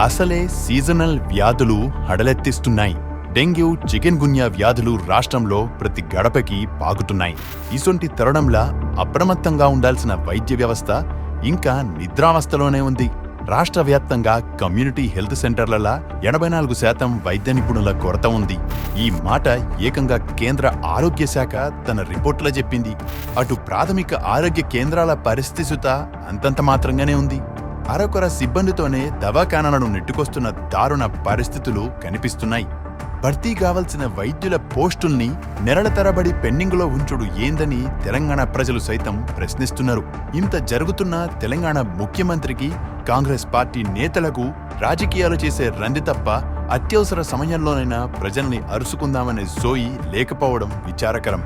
అసలే సీజనల్ వ్యాధులు హడలెత్తిస్తున్నాయి. Dengue chicken గున్యా వ్యాధులు రాష్ట్రంలో ప్రతి గడపకి పాకుతున్నాయి. ఇసొంటి తరుణంలా అప్రమత్తంగా ఉండాల్సిన వైద్య వ్యవస్థ ఇంకా నిద్రావస్థలోనే ఉంది. రాష్ట్ర వ్యాప్తంగా కమ్యూనిటీ హెల్త్ సెంటర్లలో ఎనభై నాలుగు శాతం వైద్య నిపుణుల కొరత ఉంది. ఈ మాట ఏకంగా కేంద్ర ఆరోగ్య శాఖ తన రిపోర్టులో చెప్పింది. అటు ప్రాథమిక ఆరోగ్య కేంద్రాల పరిస్థితి అంతంత మాత్రంగానే ఉంది. అరకొర సిబ్బందితోనే దవాఖానాలను నెట్టుకొస్తున్న దారుణ పరిస్థితులు కనిపిస్తున్నాయి. భర్తీ కావలసిన వైద్యుల పోస్టుల్ని నెరల తరబడి పెండింగ్లో ఉంచుడు ఏందని తెలంగాణ ప్రజలు సైతం ప్రశ్నిస్తున్నారు. ఇంత జరుగుతున్న తెలంగాణ ముఖ్యమంత్రికి కాంగ్రెస్ పార్టీ నేతలకు రాజకీయాలు చేసే రంది తప్ప అత్యవసర సమయంలోనైనా ప్రజల్ని అరుసుకుందామనే సోయి లేకపోవడం విచారకరం.